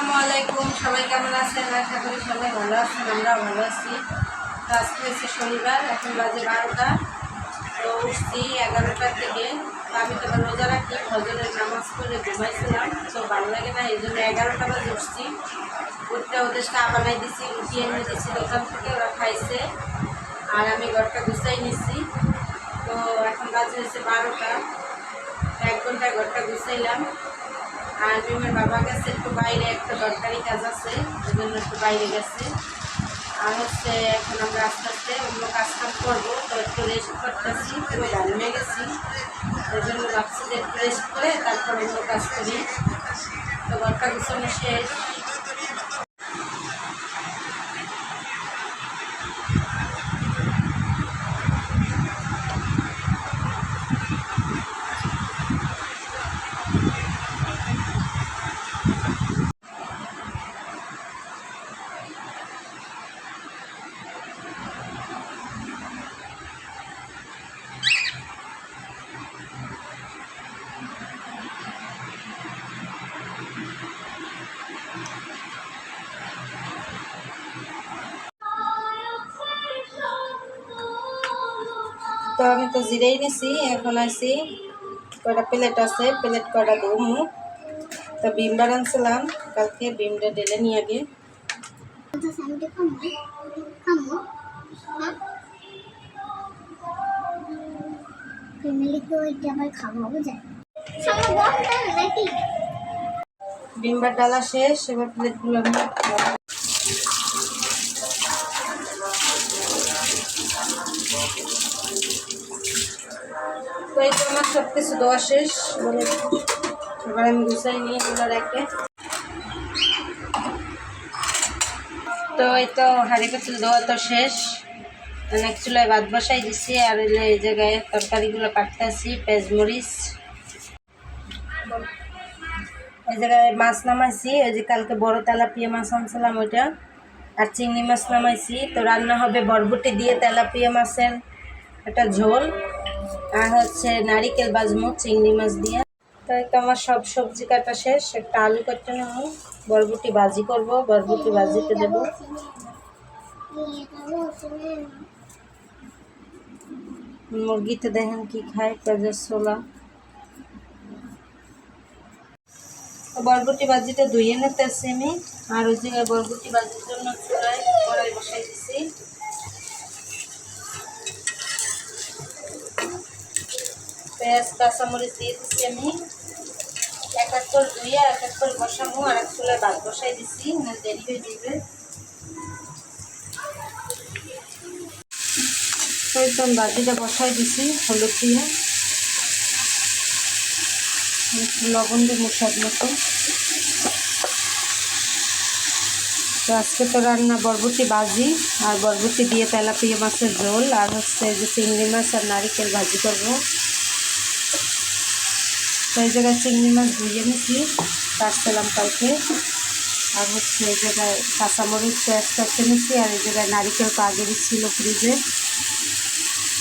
আসসালামু আলাইকুম। সবাই কেমন আছেন? আশা করি সবাই ভালো আছেন আমরা ভালো আছি। তো আজকে হচ্ছে শনিবার, এখন বাজে বারোটা। তো উঠছি এগারোটা থেকে। আমি তো আবার রোজা রাখি হজরের নামাজ পড়ে ঘুমাইছিলাম। তো ভালো লাগে না, এই জন্য এগারোটা বাজে উঠছি। উঠতে ওদের চা বানাই দিছি, রুটি এনে দিছি, দোকান থেকে ওরা খাইছে। আর আমি ঘরটা গুছাই নিচ্ছি তো এখন বাজে হচ্ছে বারোটা। এক ঘন্টায় ঘরটা গুছাইলাম। আর বিমের বাবা গেছে একটু বাইরে, একটা দরকারি কাজ আছে ওই জন্য একটু বাইরে গেছে। আর হচ্ছে এখন আমরা আস্তে আস্তে অন্য কাজ করব, তো একটু রেস্ট করতেছি পুরো ঘুমিয়ে গেছি। ওই জন্য ভাবছি যে একটু রেস্ট করে তারপর অন্য কাজ করি। তো ঘরটা গুছানো শেষ। তো আমি তো জিরেই নিছি, এখন আছি কয়টা প্লেট আছে, প্লেট কয়টা ধুমু তো বিমবার আনছিলাম, কালকে বিমটা ঢেলে নিয়ে আগে। বিমবার ডালা শেষ, এবার প্লেটগুলো আমি তো এই তো আমার সব কিছু দেওয়া শেষ। এবারে এবার আমি গুছাই নিয়ে এগুলো রেখে। তো এই তো হাঁড়ি পাতিল দেওয়া তো শেষ। অনেক চুলায় ভাত বসাই দিছি, আর হইলে এই জায়গায় তরকারিগুলো কাটতেছি পেঁয়াজ মরিচ এই জায়গায় মাছ নামাইছি ওই যে কালকে বড় তেলাপিয়া মাছ আনছিলাম ওইটা, আর চিংড়ি মাছ নামাইছি। তো রান্না হবে বরবটি দিয়ে তেলাপিয়া মাছের। একটা ঝোল আর হচ্ছে নারিকেল বাজমু, চিংড়ি মাছ দিয়ে। তাই তো আমার সব সবজি কাটা শেষ। একটা আলু কাটতে নেব। বরবটি ভাজি করব। বরবটি ভাজিতে দেব। মুরগিতে দেখেন কি খায়, পেঁয়াজের ছোলা। বরবটি ভাজিটা ধুয়ে নিতেছি আমি। আর ওই জায়গায় বরবটি ভাজির জন্য চুলায় কড়াই বসাই পেঁয়াজ, কাঁচামরিচ দিয়ে দিচ্ছি আমি। এক এক করে ধুয়ে এক এক করে বসাবো, আর এক চুলায় ভাত বসাই দিচ্ছি দেরি হয়ে যাবে। একদম ভাজিটা বসাই দিছি, হলুদ দিয়ে। লবণ দিব স্বাদ মতো। তো আজকে তো রান্না বরবটি ভাজি, আর বরবটি দিয়ে তেলাপিয়া মাছের ঝোল, আর হচ্ছে যে চিংড়ি মাছ আর নারিকেল ভাজি করব। তো এই জায়গায় চিংড়ি মাছ ধুয়ে নিছি কাটছিলাম কালকে। আর হচ্ছে এই জায়গায় কাঁচামরিচ, পেঁয়াজ কাটতে নিছি আর এই জায়গায় নারিকেল কাগে ছিল ফ্রিজে।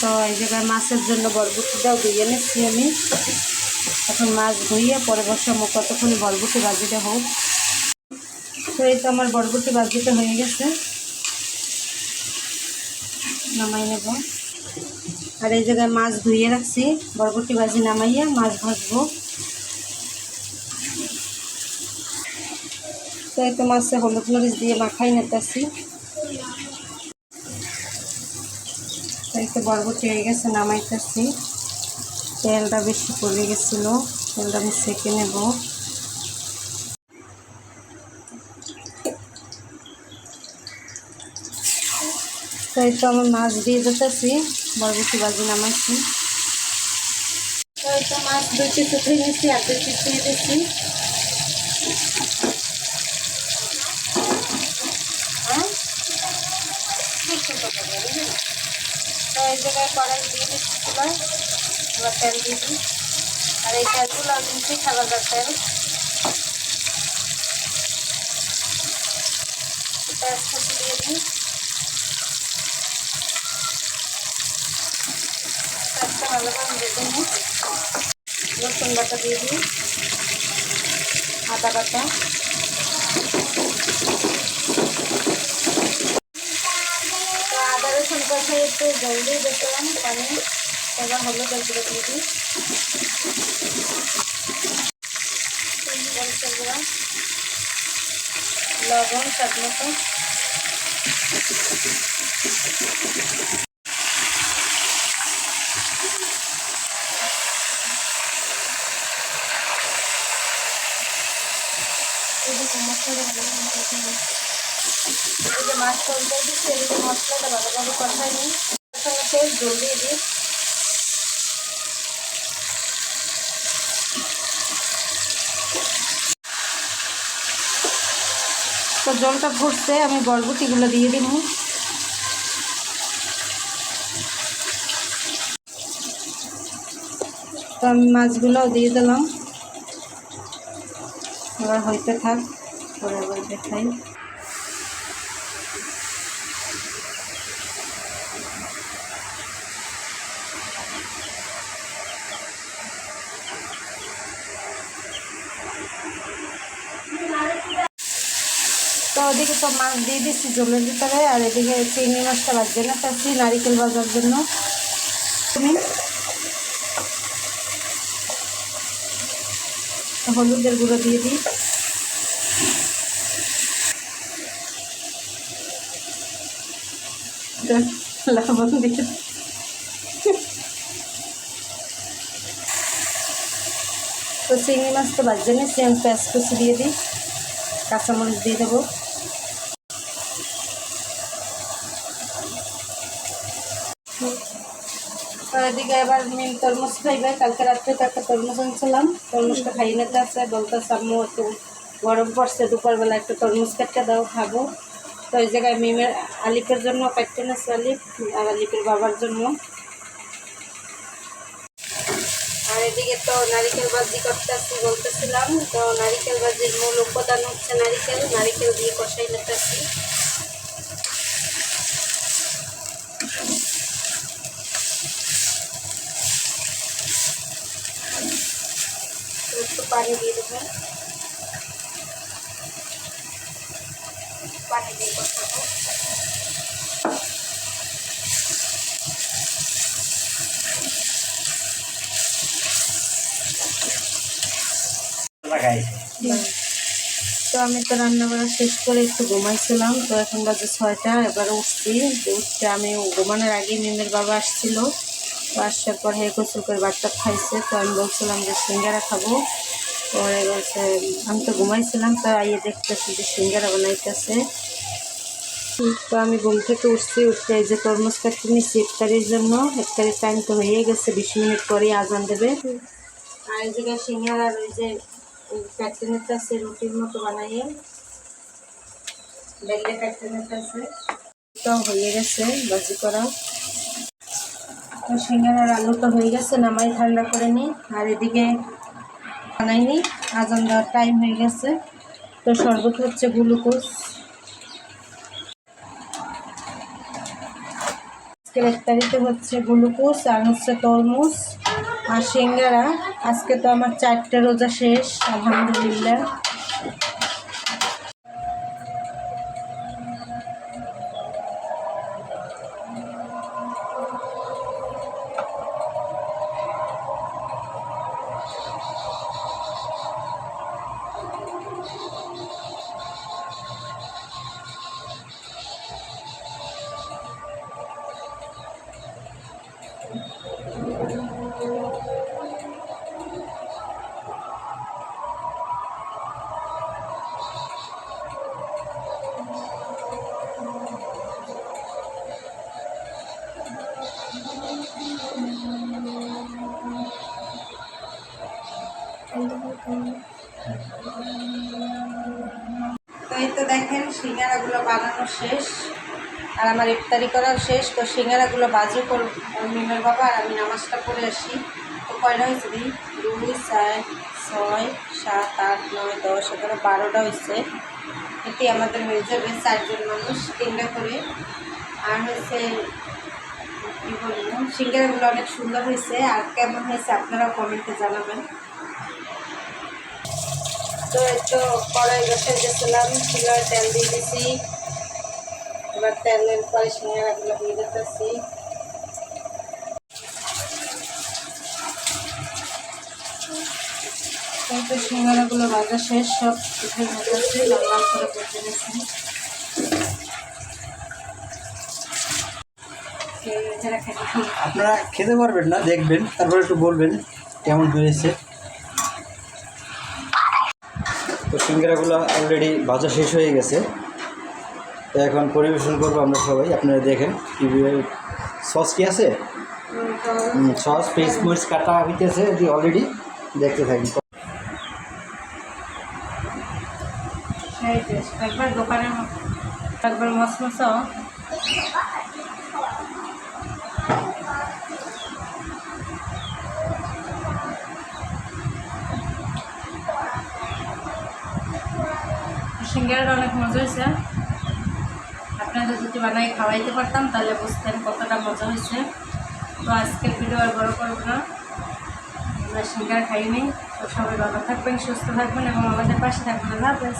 তো এই জায়গায় মাছের জন্য বরবটিটাও ধুয়ে নিচ্ছি আমি। এখন মাছ ধুইয়ে পরে বসাবো কতক্ষণ বরবটি ভাজিটা হোক। তো এই তো আমার বরবটি ভাজিটা হয়ে গেছে। নামাই নেব। আর এই জায়গায় মাছ ধুয়ে রাখছি, বরবটি ভাজি নামাইয়া মাছ ভাজবো। তো এই তো মাছে হলুদ মরিচ দিয়ে মাখাই নিতেছি। এই তো বরবটি হয়ে গেছে, নামাইতেছি। তেলটা বেশি পড়ে গেছিল, তেলটা আমি সেঁকে নেব। তো এই তো আমি মাছ দিয়ে দিতেছি। বরবটি বাজি নামাইছি তো মাছ দুই পিস উঠে নিয়েছি, আর দুই পিস দিয়ে দিচ্ছি হ্যাঁ? তো এই জায়গায় কড়াই দিয়ে দিচ্ছি চুলায় এবার তেল দিয়ে আর এই তেলগুলো দিচ্ছি খাবার তেল। পেঁয়াজ দিয়ে দিই। हलवा देते हैं लहसुन बटा दीजिए आधा बटा तो आधा लहसुन बटे तो जल्दी देते हैं पानी तब हलो करके रख लीजिए लवण মশলাটা ভালো করে কষিয়ে নিই। এই যে মাছ তলতে দিচ্ছি এদিকে মশলাটা ভালোভাবে কষাই নিই কষানো শেষ জল দিয়ে দিই তো জলটা ফুটছে আমি বরবটিগুলো দিয়ে দিব তো আমি মাছগুলোও দিয়ে দিলাম এবার হইতে থাক পরে দেখাই। তো ওদিকে তো মাছ দিয়ে দিচ্ছি জলের ভিতরে, আর এদিকে চিংড়ি মাছটা ভাজছে না তাচ্ছি নারিকেল বাজার জন্য। তুমি? হলুদের গুঁড়ো দিয়ে দিই। তো চিংড়ি মাছ তো বাজছে না পেঁয়াজ কুচি দিয়ে দিই, কাঁচামরিচ দিয়ে দেবো। এদিকে এবার মেন তরমুজ খাইবে। কালকে রাত্রে তো একটা তরমুজ আনছিলাম। তরমুজটা খাইয়ে নিতে আছে বলতে আম্মু, একটু গরম পড়ছে, দুপুরবেলা একটু তরমুজ কেটে দাও, খাব। তো ওই জায়গায় মিমের আলিপের জন্য কাটতে নিচ্ছে আলিপ, আর আলিপের বাবার জন্য। আর এদিকে তো নারিকেল ভাজি করতে আসছি বলতেছিলাম। তো নারিকেল ভাজির মূল উপাদান হচ্ছে নারিকেল। নারিকেল দিয়ে কষাই নিতে আসছি পানি দিয়ে দেবেন। পানি দিয়ে কষাবো। তো আমি তো রান্না করা শেষ করে একটু ঘুমাইছিলাম, তো এখন বাজে ছয়টা, এবার উঠছি। উঠতে আমি ঘুমানোর আগে মিমের বাবা আসছিল। তো আসার পর হে গোসল করে বাচ্চা খাইছে, তো আমি বলছিলাম যে সিঙ্গারা খাব। পরে আমি তো ঘুমাইছিলাম, তো আইয়ে দেখতেছি যে সিঙ্গারা বানাইতেছে। তো আমি ঘুম থেকে উঠছি উঠতে এই যে তরমুজ কাটতে নিচ্ছি ইফতারির জন্য। ইফতারির টাইম তো হয়ে গেছে, বিশ মিনিট পরেই আজান দেবে। আর এই জায়গায় সিঙ্গারা ওই যে কাটতে নিতে আছে রুটির মতো বানাইয়ে। বেলে কাটতে নিতে আছে তো হয়ে গেছে বাজি করা। তো সিঙ্গারার আলুটা হয়ে গেছে, নামাই ঠান্ডা করে নি। আর এদিকে বানাইনি। আজান দেওয়ার টাইম হয়ে গেছে। তো শরবত হচ্ছে গ্লুকোজ। আজকের তারিখে হচ্ছে গ্লুকোজ আর হচ্ছে তরমুজ আর সিঙ্গারা। আজকে তো আমার চারটে রোজা শেষ, আলহামদুলিল্লাহ। এই তো দেখেন, সিঙ্গারাগুলো বানানো শেষ। আর আমার ইফতারি করাও শেষ, তো সিঙ্গারাগুলো বাজে করব মিমের বাবা, আর আমি নামাজটা পড়ে আসি। তো কয়টা হয়েছে দিই দুই, চার, ছয়, সাত, আট, নয়, দশ, এগারো, বারোটা হয়েছে। এটি আমাদের হয়ে যাবে চারজন মানুষ, তিনটা করে। আর হয়েছে, কী বলব, সিঙ্গারাগুলো অনেক সুন্দর হয়েছে। আর কেমন হয়েছে আপনারা কমেন্টে জানাবেন। তো একটু কড়াই বসে গেছিলাম চুলায় তেল দিয়ে দিছি এবার তেলের পরে সিঙ্গারাগুলো দিয়ে দিতেছি। তারপর সিঙ্গারাগুলো ভাজা শেষ, সব পিঠে ভাজাচ্ছি লাল করে ভেজে দেখুন। আপনারা খেতে পারবেন না, দেখবেন, তারপর একটু বলবেন কেমন হয়েছে তো সিঙ্গারাগুলো অলরেডি ভাজা শেষ হয়ে গেছে। তো এখন পরিবেশন করব আমরা সবাই। আপনারা দেখেন সস কি আছে? সস পেস মরিচ কাটা হইতেছে এটি অলরেডি দেখতে থাকি একবার দোকানে একবার মশমশাও সিঙ্গারাটা অনেক মজা হয়েছে। আপনাদের যদি বানাই খাওয়াইতে পারতাম, তাহলে বুঝতেন কতটা মজা হয়েছে। তো আজকের ভিডিও আর বড় করব না। আমরা সিঙ্গারা খাইনি। তো সবাই ভালো থাকবেন, সুস্থ থাকবেন এবং আমাদের পাশে থাকবেন। আল্লাহ হাফেজ।